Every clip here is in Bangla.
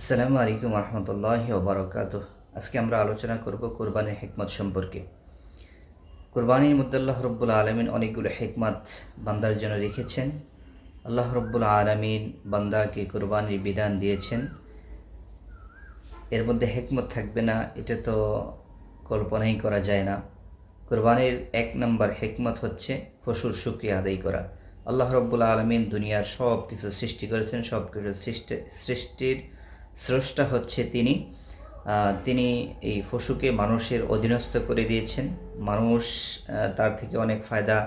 আসসালামু আলাইকুম রহমতুল্লাহ ওবরাকাত আজকে আমরা আলোচনা করব কোরবানির হেকমত সম্পর্কে। কোরবানির মধ্যে আল্লাহ রব্বুল আলমিন অনেকগুলো হেকমত বান্দার জন্য রেখেছেন। আল্লাহ রব্বুল আলমিন বান্দাকে কোরবানির বিধান দিয়েছেন। এর মধ্যে হেকমত থাকবে না, এটা তো কল্পনাই করা যায় না। কোরবানির এক নম্বর হেকমত হচ্ছে পশুর শুক্রিয়া আদায় করা। আল্লাহ রব্বুল আলমিন দুনিয়ার সব কিছু সৃষ্টি করেছেন সব কিছু সৃষ্টি সৃষ্টির স্রষ্টা হচ্ছে তিনি। তিনি এই পশুকে মানুষের অধীনস্থ করে দিয়েছেন। মানুষ তার থেকে অনেক ফায়দা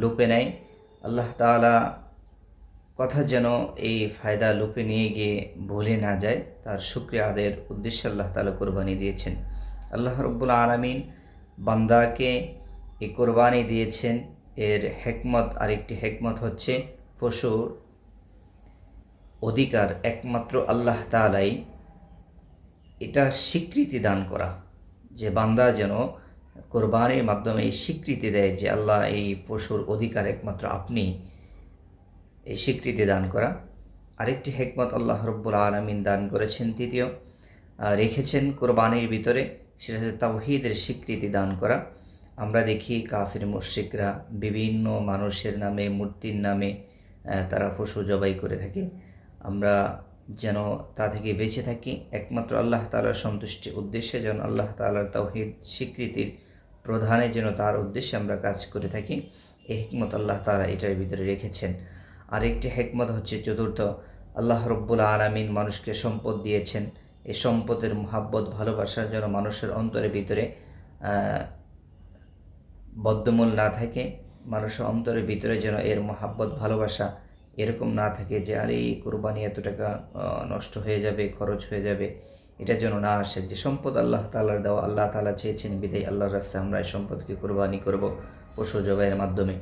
লুপে নেয়। আল্লাহ তাআলা কথা যেন এই ফায়দা লুপে নিয়ে গিয়ে ভুলে না যায়, তার শুক্রিয়া আদায়ের উদ্দেশ্যে আল্লাহ তাআলা কোরবানি দিয়েছেন। আল্লাহ রব্বুল আলমিন বান্দাকে এই কোরবানি দিয়েছেন। এর হেকমত, আরেকটি হেকমত হচ্ছে পশুর অধিকার একমাত্র আল্লাহ তালাই এটা স্বীকৃতি দান করা। যে বান্দা যেন কোরবানির মাধ্যমে এই স্বীকৃতি দেয় যে আল্লাহ এই পশুর অধিকার একমাত্র আপনি, এই স্বীকৃতি দান করা। আরেকটি হেকমত আল্লাহ রব্বুল আলমিন দান করেছেন, তৃতীয় রেখেছেন কোরবানির ভিতরে, সেটা হচ্ছে তাওহিদের স্বীকৃতি দান করা। আমরা দেখি কাফির মুশরিকরা বিভিন্ন মানুষের নামে, মূর্তির নামে তারা পশু জবাই করে থাকে। আমরা যেন তা থেকে বেঁচে থাকি। একমাত্র আল্লাহ তালার সন্তুষ্টি উদ্দেশ্যে যেন আল্লাহ তালার তাওহিদ স্বীকৃতির প্রধানে যেন তার উদ্দেশ্যে আমরা কাজ করে থাকি। এই হেকমত আল্লাহ তালা এটার ভিতরে রেখেছেন। আরেকটি হেকমত হচ্ছে চতুর্থ, আল্লাহ রব্বুল আলমিন মানুষকে সম্পদ দিয়েছেন। এই সম্পদের মহাব্বত ভালোবাসার জন্য মানুষের অন্তরের ভিতরে বদ্ধমূল না থাকে, মানুষের অন্তরের ভিতরে যেন এর মহাব্বত, ভালোবাসা এরকম না থাকে যে, আরে, এই কোরবানি এত টাকা নষ্ট হয়ে যাবে, খরচ হয়ে যাবে। এটা যেন না আসে। যে সম্পদ আল্লাহ তালার দেওয়া, আল্লাহ তালা চেয়েছেন বিদায়, আল্লাহর রাস্তায় আমরা এই সম্পদকে কোরবানি করব পশু জবাইয়ের মাধ্যমে।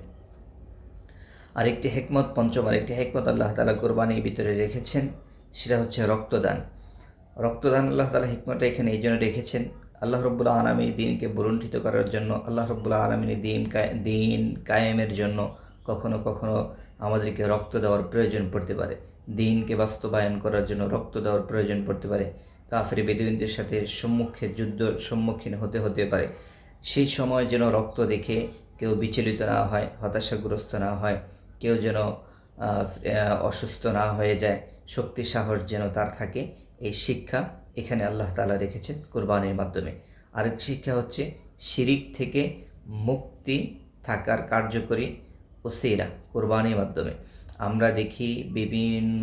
আরেকটি হেকমত, পঞ্চম আরেকটি হেকমত আল্লাহ তালা কোরবানির ভিতরে রেখেছেন, সেটা হচ্ছে রক্তদান। রক্তদান আল্লাহ তালা হিকমতটা এখানে এই জন্য রেখেছেন, আল্লাহ রব্বুল্লাহ আলমীর দিনকে বরুণ্ঠিত করার জন্য, আল্লাহ রব্বুল্লাহ আলমীর দিন দিন কায়েমের জন্য কখনো কখনো আমাদেরকে রক্ত দেওয়ার প্রয়োজন পড়তে পারে। দিনকে বাস্তবায়ন করার জন্য রক্ত দেওয়ার প্রয়োজন পড়তে পারে। কাফের বেদুইনদের সাথে সম্মুখে যুদ্ধ সম্মুখীন হতে হতে পারে। সেই সময় যেন রক্ত দেখে কেউ বিচলিত না হয়, হতাশাগ্রস্ত না হয়, কেউ যেন অসুস্থ না হয়ে যায়, শক্তি সাহস যেন তার থাকে, এই শিক্ষা এখানে আল্লাহ তালা রেখেছেন কোরবানির মাধ্যমে। আরেক শিক্ষা হচ্ছে, শিরিক থেকে মুক্তি থাকার কার্যকরী ওসিরা, কোরবানির মাধ্যমে। আমরা দেখি বিভিন্ন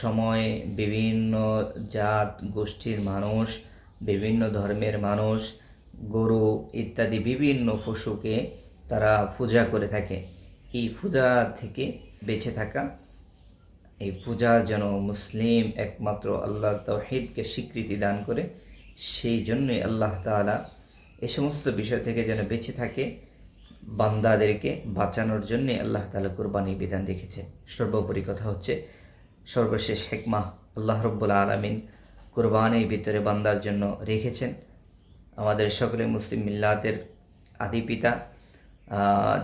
সময়ে বিভিন্ন জাত, গোষ্ঠীর মানুষ, বিভিন্ন ধর্মের মানুষ, গরু ইত্যাদি বিভিন্ন পশুকে তারা পূজা করে থাকে। এই পূজা থেকে বেঁচে থাকা, এই পূজা যেন মুসলিম একমাত্র আল্লাহ তৌহিদকে স্বীকৃতি দান করে, সেই জন্যই আল্লাহ তাআলা এ সমস্ত বিষয় থেকে যেন বেঁচে থাকে। বান্দাদেরকে বাঁচানোর জন্যে আল্লাহ তাআলা কোরবানির বিধান রেখেছে। সর্বোপরি কথা হচ্ছে, সর্বশেষ হেকমা আল্লাহ রব্বুল আলমিন কোরবানির ভিতরে বান্দার জন্য রেখেছেন। আমাদের সকলে মুসলিম মিল্লাতের আদি পিতা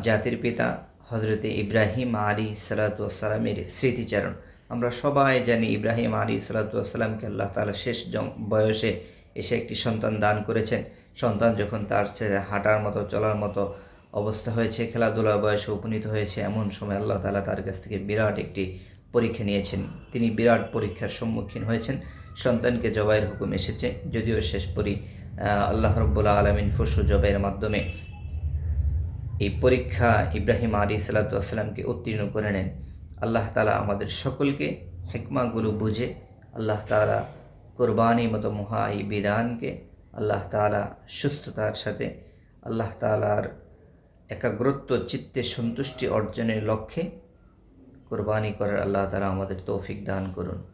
জাতির পিতা হজরতে ইব্রাহিম আলী সালাতামের স্মৃতিচারণ। আমরা সবাই জানি ইব্রাহিম আলী সালাতামকে আল্লাহ তালা শেষ বয়সে এসে একটি সন্তান দান করেছেন। সন্তান যখন তার হাঁটার মতো, চলার মতো অবস্থা হয়েছে, খেলাধুলার বয়সে উপনীত হয়েছে এমন সময় আল্লাহ তালা তার কাছ থেকে বিরাট একটি পরীক্ষা নিয়েছেন। তিনি বিরাট পরীক্ষার সম্মুখীন হয়েছেন। সন্তানকে জবাইয়ের হুকুম এসেছে। যদিও শেষ পরি আল্লাহ রব্বুল্লাহ আলমিন ফসু জবাইয়ের মাধ্যমে এই পরীক্ষা ইব্রাহিম আলী সাল্লাতামকে উত্তীর্ণ করে নেন। আল্লাহ তালা আমাদের সকলকে হেকমাগুলো বুঝে আল্লাহ তালা কোরবানি মতো মহা এই বিধানকে আল্লাহ তালা সুস্থতার সাথে আল্লাহ তালার একাগ্রত্ব চিত্তে সন্তুষ্টি অর্জনের লক্ষ্যে কোরবানি করার আল্লাহ তারা আমাদের তৌফিক দান করুন।